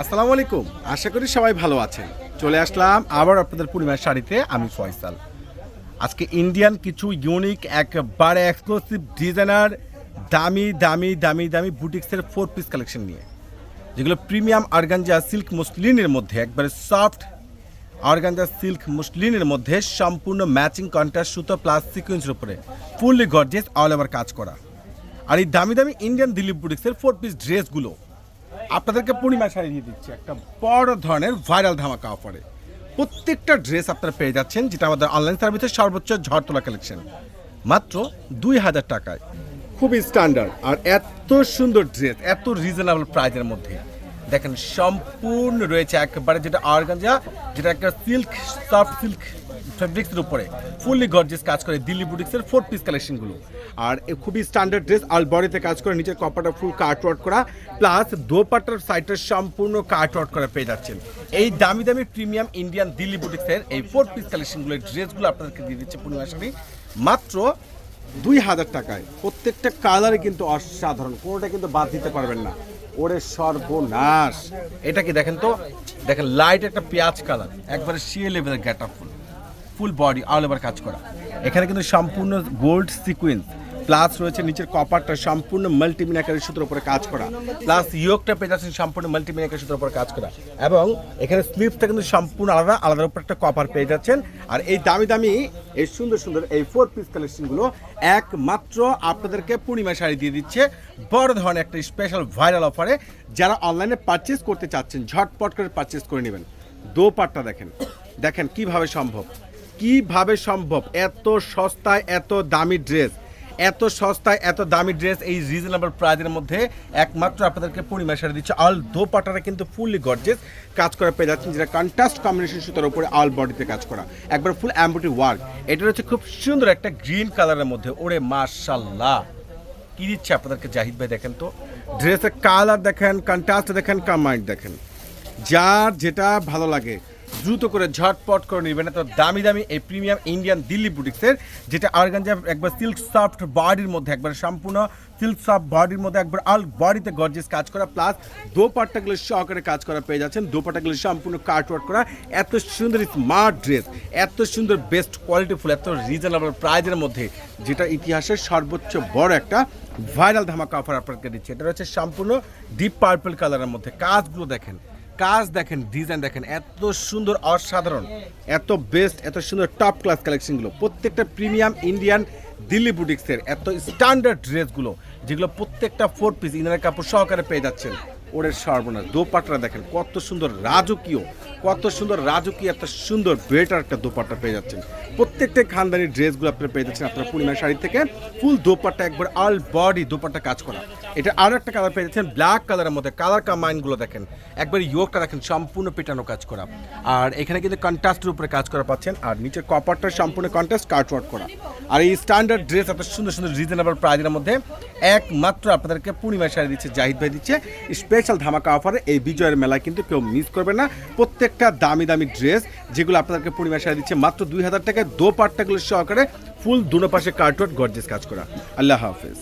আসসালামু আলাইকুম। আশা করি সবাই ভালো আছেন। চলে আসলাম আবার আপনাদের পূর্ণিমার শাড়িতে, আমি ফয়সাল। আজকে ইন্ডিয়ান কিছু ইউনিক একবারে এক্সক্লুসিভ ডিজাইনার দামি দামি দামি দামি বুটিক্সের ফোর পিস কালেকশন নিয়ে। যেগুলো প্রিমিয়াম আরগানজা সিল্ক মুসলিনের মধ্যে, একবারে সফট অর্গানজা সিল্ক মুসলিনের মধ্যে সম্পূর্ণ ম্যাচিং কন্ট্রাস্ট সুতো প্লাস সিকুয়েন্সের উপরে ফুললি গর্জেস অল ওভার কাজ করা। আর এই দামি দামি ইন্ডিয়ান দিলীপ বুটিক্সের ফোর পিস ড্রেসগুলো আপনাদেরকে পূর্ণিমা শাড়ি দিয়ে দিচ্ছি। একটা বড় ধরনের ভাইরাল ধামাকা অফারে প্রত্যেকটা ড্রেস আপনারা পেয়ে যাচ্ছেন, যেটা আমাদের অনলাইন সার্ভিসের সর্বোচ্চ ঝড় তোলা কালেকশন মাত্র দুই হাজার টাকায়। খুবই স্ট্যান্ডার্ড আর এত সুন্দর ড্রেস এত রিজনেবল প্রাইজের মধ্যে। দেখেন, সম্পূর্ণ রয়েছে একেবারে যেটা অর্গানজা যেটা একটা সিল্ক সফট সিল্ক ফেব্রিক্সের উপরে। ফুললি গর্জিয়াস কাজ করে দিল্লি বুটিক্সের ফোর পিস কালেকশনগুলো আর খুবই স্ট্যান্ডার্ড ড্রেস আল বডিতে কাজ করে নিচের কপারটা ফুল কাট ওয়ার্ক করা প্লাস দোপাটার সাইডটা সম্পূর্ণ কাট ওয়ার্ক করা পেয়ে যাচ্ছেন। এই দামি দামি প্রিমিয়াম ইন্ডিয়ান দিল্লি বুটিক্সের এই ফোর পিস কালেকশনগুলো ড্রেসগুলো আপনাদেরকে দিয়ে দিচ্ছে পূর্ণিমা মাত্র দুই হাজার টাকায়। প্রত্যেকটা কালারে কিন্তু অসাধারণ। কোনোটা কিন্তু বাদ দিতে পারবেন না। ওরে সর্বনাশ। এটা কি দেখেন তো? দেখেন লাইট একটা পেঁয়াজ কালার একবারে শিয়ে লেভেলের গ্যাট full full body all over কাজ করা। এখানে কিন্তু সম্পূর্ণ গোল্ড সিকুয়েন্স, প্লাস রয়েছে নিচের কপারটা সম্পূর্ণ মাল্টিমিনাকারের সুতোর উপরে কাজ করা। প্লাস ইয়োগটা পেয়ে যাচ্ছেন সম্পূর্ণ মাল্টিমিনাকারের সুতোর উপরে কাজ করা। এবং এখানে স্লিপটা কিন্তু সম্পূর্ণ আলাদা আলাদার উপর একটা কপার পেয়ে যাচ্ছেন। আর এই দামি দামি, এই সুন্দর সুন্দর এই ফোর পিস কালেকশনগুলো একমাত্র আপনাদেরকে পূর্ণিমা শাড়ি দিয়ে দিচ্ছে। বড় ধরনের একটা স্পেশাল ভাইরাল অফারে যারা অনলাইনে পারচেস করতে চাচ্ছেন, ঝটপট করে পারচেস করে নেবেন। দোপাট্টা দেখেন। দেখেন কীভাবে সম্ভব। কীভাবে সম্ভব? এত সস্তায় এত দামি ড্রেস। এত সস্তায় এত দামি ড্রেস এই রিজনেবল প্রাইজের মধ্যে একমাত্র আপনাদেরকে পূর্ণিমা শাড়ি দিচ্ছে। অল দোপাটারা কিন্তু ফুললি গর্জেস কাজ করা পেয়ে যাচ্ছেন, যেটা কন্ট্রাস্ট কম্বিনেশন সুতার উপরে অল বডিতে কাজ করা। একবার ফুল অ্যাম্বুটি ওয়ার্ক এটা হচ্ছে খুব সুন্দর একটা গ্রিন কালারের মধ্যে। ওরে মার্শাল্লাহ কি দিচ্ছে আপনাদেরকে জাহিদ ভাই দেখেন তো? ড্রেসের কালার দেখেন কন্ট্রাস্ট দেখেন কামাইন্ড দেখেন। যার যেটা ভালো লাগে। দ্রুত করে ঝটপট করে নেবেন। এত দামি দামি এই প্রিমিয়াম ইন্ডিয়ান দিল্লি বুটিক্সের, যেটা আরগানজা একবার সিল্ক সফট বডির মধ্যে একবার সম্পূর্ণ সিল্ক সফট বডির মধ্যে একবার অল বডিতে গর্জিয়াস কাজ করা প্লাস দোপাট্টাগুলো সহকারে কাজ করা পেয়ে যাচ্ছেন। দোপাট্টাগুলো সম্পূর্ণ কাট ওয়ার্ক করা। এত সুন্দর স্মার্ট ড্রেস এত সুন্দর বেস্ট কোয়ালিটিফুল এত রিজনেবল প্রাইজের মধ্যে, যেটা ইতিহাসের সর্বোচ্চ বড় একটা ভাইরাল ধামাকা অফার আপনাকে দিচ্ছে। এটা হচ্ছে সম্পূর্ণ ডিপ পার্পল কালারের মধ্যে। কাজগুলো দেখেন কাজ দেখেন ডিজাইন দেখেন, এত সুন্দর, অসাধারণ, এত বেস্ট এত সুন্দর টপ ক্লাস কালেকশনগুলো প্রত্যেকটা প্রিমিয়াম ইন্ডিয়ান দিল্লি বুটিক্সের এত স্ট্যান্ডার্ড ড্রেসগুলো যেগুলো প্রত্যেকটা ফোর পিস ইনারের কাপড় সহকারে পেয়ে যাচ্ছেন। ওরের সর্বনাশ, দোপাট্টা দেখেন, কত সুন্দর রাজকীয়, কত সুন্দর রাজকীয় একটা সুন্দর বেটার একটা দোপাট্টা পেয়ে যাচ্ছেন। প্রত্যেকটা খানদানি ড্রেসগুলো আপনারা পেয়ে যাচ্ছেন আপনার পূর্ণিমা শাড়ি থেকে। ফুল দোপাট্টা একবার অল বডি দোপাট্টা কাজ করা। এটা আরও একটা কালার পেয়ে যাচ্ছেন ব্ল্যাক কালারের মধ্যে কালার কামাইনগুলো দেখেন। একবার ইয়োগটা দেখেন, সম্পূর্ণ পেটানো কাজ করা। আর এখানে কিন্তু কন্ট্রাস্টের উপরে কাজ করা পাচ্ছেন, আর নিচের কপারটা সম্পূর্ণ কন্ট্রাস্ট কাটওয়ার্ক করা। আর এই স্ট্যান্ডার্ড ড্রেস এত সুন্দর সুন্দর রিজনেবল প্রাইজের মধ্যে একমাত্র আপনাদেরকে পূর্ণিমা শাড়ি দিচ্ছে, জাহিদ ভাই দিচ্ছে। স্পেশাল ধামাকা অফারে এই বিজয়ের মেলায় কিন্তু কেউ মিস করবে না। প্রত্যেকটা দামি দামি ড্রেস যেগুলো আপনাদেরকে পূর্ণিমা শাড়ি দিচ্ছে, মাত্র দুই হাজার টাকায় দো পাট্টাগুলো সহকারে ফুল দুনো পাশে কার্টওয়ার্ক গর্জেস কাজ করা। আল্লাহ হাফেজ।